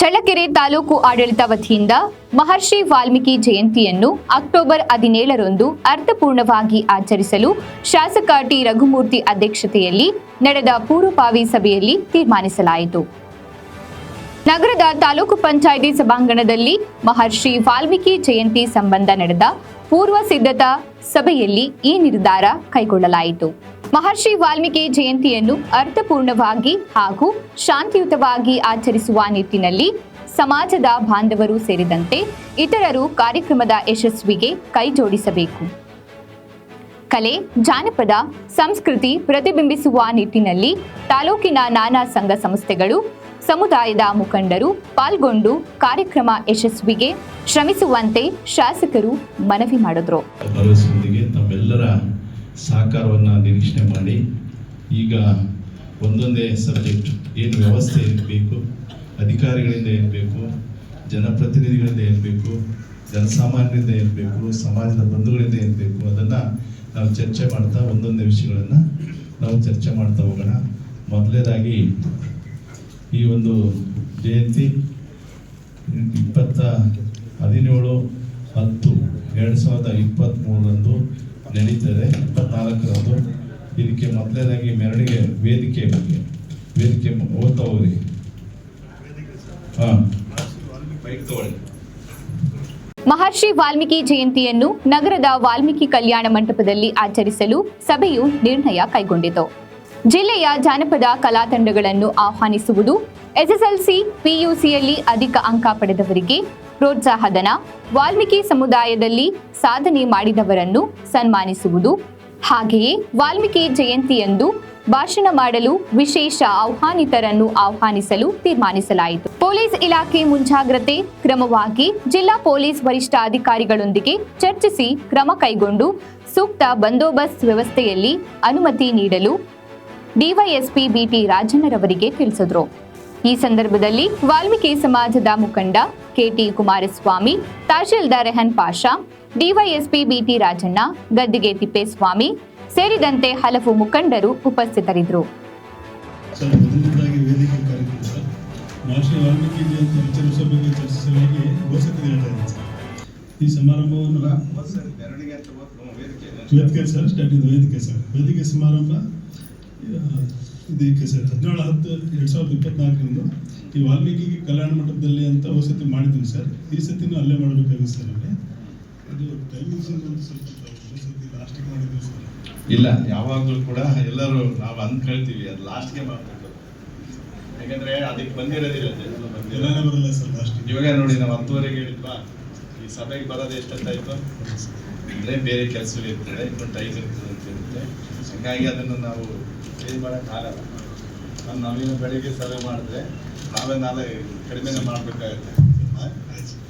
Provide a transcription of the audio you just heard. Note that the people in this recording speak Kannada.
ಚಳ್ಳಕೆರೆ ತಾಲೂಕು ಆಡಳಿತ ವತಿಯಿಂದ ಮಹರ್ಷಿ ವಾಲ್ಮೀಕಿ ಜಯಂತಿಯನ್ನು ಅಕ್ಟೋಬರ್ ಹದಿನೇಳರಂದು ಅರ್ಥಪೂರ್ಣವಾಗಿ ಆಚರಿಸಲು ಶಾಸಕ ಟಿ. ರಘುಮೂರ್ತಿ ಅಧ್ಯಕ್ಷತೆಯಲ್ಲಿ ನಡೆದ ಪೂರ್ವಭಾವಿ ಸಭೆಯಲ್ಲಿ ತೀರ್ಮಾನಿಸಲಾಯಿತು. ನಗರದ ತಾಲೂಕು ಪಂಚಾಯಿತಿ ಸಭಾಂಗಣದಲ್ಲಿ ಮಹರ್ಷಿ ವಾಲ್ಮೀಕಿ ಜಯಂತಿ ಸಂಬಂಧ ನಡೆದ ಪೂರ್ವ ಸಿದ್ಧತಾ ಸಭೆಯಲ್ಲಿ ಈ ನಿರ್ಧಾರ ಕೈಗೊಳ್ಳಲಾಯಿತು. ಮಹರ್ಷಿ ವಾಲ್ಮೀಕಿ ಜಯಂತಿಯನ್ನು ಅರ್ಥಪೂರ್ಣವಾಗಿ ಹಾಗೂ ಶಾಂತಿಯುತವಾಗಿ ಆಚರಿಸುವ ನಿಟ್ಟಿನಲ್ಲಿ ಸಮಾಜದ ಬಾಂಧವರು ಸೇರಿದಂತೆ ಇತರರು ಕಾರ್ಯಕ್ರಮದ ಯಶಸ್ವಿಗೆ ಕೈಜೋಡಿಸಬೇಕು. ಕಲೆ, ಜಾನಪದ, ಸಂಸ್ಕೃತಿ ಪ್ರತಿಬಿಂಬಿಸುವ ನಿಟ್ಟಿನಲ್ಲಿ ತಾಲೂಕಿನ ನಾನಾ ಸಂಘ ಸಂಸ್ಥೆಗಳು, ಸಮುದಾಯದ ಮುಖಂಡರು ಪಾಲ್ಗೊಂಡು ಕಾರ್ಯಕ್ರಮ ಯಶಸ್ವಿಗೆ ಶ್ರಮಿಸುವಂತೆ ಶಾಸಕರು ಮನವಿ ಮಾಡಿದ್ರು. ಸಹಕಾರವನ್ನು ನಿರೀಕ್ಷಣೆ ಮಾಡಿ. ಈಗ ಒಂದೊಂದೇ ಸಬ್ಜೆಕ್ಟ್ ಏನು ವ್ಯವಸ್ಥೆ ಇರಬೇಕು, ಅಧಿಕಾರಿಗಳಿಂದ ಏನು ಬೇಕು ಜನಪ್ರತಿನಿಧಿಗಳಿಂದ ಏನು ಬೇಕು ಜನಸಾಮಾನ್ಯರಿಂದ ಏನು ಬೇಕು ಸಮಾಜದ ಬಂಧುಗಳಿಂದ ಬೇಕು ಅದನ್ನು ನಾವು ಚರ್ಚೆ ಮಾಡ್ತಾ ಒಂದೊಂದೇ ವಿಷಯಗಳನ್ನು ನಾವು ಚರ್ಚೆ ಮಾಡ್ತಾ ಹೋಗೋಣ. ಮೊದಲನೇದಾಗಿ ಈ ಒಂದು ಜಯಂತಿ ಇಪ್ಪತ್ತ ಹದಿನೇಳು ಹತ್ತು ಎರಡು ಸಾವಿರದ ಇಪ್ಪತ್ತ್ಮೂರರಂದು ನಡೀತದೆ ಇಪ್ಪತ್ನಾಲ್ಕರಂದು ಇದಕ್ಕೆ ಮೊದಲನೇದಾಗಿ ಮೆರವಣಿಗೆ ವೇದಿಕೆ ಬಗ್ಗೆ, ವೇದಿಕೆ ಓದ್ತಾ ಹೋಗ್ರಿ ಹಾಂ. ಮಹರ್ಷಿ ವಾಲ್ಮೀಕಿ ಜಯಂತಿಯನ್ನು ನಗರದ ವಾಲ್ಮೀಕಿ ಕಲ್ಯಾಣ ಮಂಟಪದಲ್ಲಿ ಆಚರಿಸಲು ಸಭೆಯು ನಿರ್ಣಯ ಕೈಗೊಂಡಿತು. ಜಿಲ್ಲೆಯ ಜಾನಪದ ಕಲಾ ತಂಡಗಳನ್ನು ಆಹ್ವಾನಿಸುವುದು, ಎಸ್ಎಸ್ಎಲ್ಸಿ, ಪಿಯುಸಿಯಲ್ಲಿ ಅಧಿಕ ಅಂಕ ಪಡೆದವರಿಗೆ ಪ್ರೋತ್ಸಾಹಧನ ವಾಲ್ಮೀಕಿ ಸಮುದಾಯದಲ್ಲಿ ಸಾಧನೆ ಮಾಡಿದವರನ್ನು ಸನ್ಮಾನಿಸುವುದು. ಹಾಗೆಯೇ ವಾಲ್ಮೀಕಿ ಜಯಂತಿಯಂದು ಭಾಷಣ ಮಾಡಲು ವಿಶೇಷ ಆಹ್ವಾನಿತರನ್ನು ಆಹ್ವಾನಿಸಲು ತೀರ್ಮಾನಿಸಲಾಯಿತು. ಪೊಲೀಸ್ ಇಲಾಖೆ ಮುಂಜಾಗ್ರತೆ ಕ್ರಮವಾಗಿ ಜಿಲ್ಲಾ ಪೊಲೀಸ್ ವರಿಷ್ಠಾಧಿಕಾರಿಗಳೊಂದಿಗೆ ಚರ್ಚಿಸಿ ಕ್ರಮ ಕೈಗೊಂಡು ಸೂಕ್ತ ಬಂದೋಬಸ್ತ್ ವ್ಯವಸ್ಥೆಯಲ್ಲಿ ಅನುಮತಿ ನೀಡಲು ಡಿವೈಎಸ್ಪಿ ಬಿಟಿ ರಾಜನರವರಿಗೆ ತಿಳಿಸಿದ್ರು. ಈ ಸಂದರ್ಭದಲ್ಲಿ ವಾಲ್ಮೀಕಿ ಸಮಾಜದ ಮುಖಂಡ K T Kumaraswamy tehsildar Rehan Pasha DYSP B T Rajanna Gaddige Thippeswamy ಸೇರಿದಂತೆ ಹಲವು ಮುಖಂಡರು ಉಪಸ್ಥಿತರಿದ್ದರು. ಈ ಸಮಾರಂಭವನ್ನು ವೇದಿಕೆ ಸರ್. ವೇದಿಕೆ ಸರ್. ವೇದಿಕೆ ಸಮಾರಂಭ ಇದಕ್ಕೆ ಸರ್ ಹದಿನೇಳು ಹತ್ತು ಎರಡು ಸಾವಿರದ ಇಪ್ಪತ್ನಾಲ್ಕರಂದು ಈ ವಾಲ್ಮೀಕಿ ಕಲ್ಯಾಣ ಮಂಟಪದಲ್ಲಿ ಅಂತ ವಸತಿ ಮಾಡಿದ್ದೀನಿ ಸರ್. ಈ ಸತಿನೂ ಅಲ್ಲೇ ಮಾಡಬೇಕಾಗುತ್ತೆ ಸರ್ ಅಲ್ಲಿ ಅದು ಟೈಮಿಂಗ್ಸ್ ಸ್ವಲ್ಪ ಲಾಸ್ಟಿಗೆ ಮಾಡಿದ್ದೀವಿ ಸರ್. ಇಲ್ಲ ಯಾವಾಗಲೂ ಕೂಡ ಎಲ್ಲರೂ ನಾವು ಅಂದ್ಕೊಳ್ತೀವಿ ಅದು ಲಾಸ್ಟ್ಗೆ ಮಾಡಬೇಕು. ಯಾಕಂದ್ರೆ ಅದಕ್ಕೆ ಬಂದಿರೋದಿಲ್ಲ ಎಲ್ಲನೇ ಬರಲ್ಲ ಸರ್ ಲಾಸ್ಟ್ ಇವಾಗ ನೋಡಿ ನಾವು ಹತ್ತುವರೆಗೆ ಹೇಳಿದ್ವಾ? ಈ ಸಭೆಗೆ ಬರೋದು ಎಷ್ಟೊತ್ತಾಯ್ತು ಅಂದರೆ ಬೇರೆ ಕೆಲಸಗಳು ಇರ್ತದೆ ಇಪ್ಪತ್ತೈದು ಇರ್ತದೆ ಅಂತ ಇರುತ್ತೆ ಹಂಗಾಗಿ ಅದನ್ನು ನಾವು ಏನು ಮಾಡೋಕ್ಕಾಗಲ್ಲ ನಾನು ನಾವೇನು ಬೆಳಿಗ್ಗೆ ಸರ್ವೆ ಮಾಡಿದ್ರೆ ನಾವೇ ನಾಳೆ ಕಡಿಮೆನೇ ಮಾಡಬೇಕಾಗತ್ತೆ.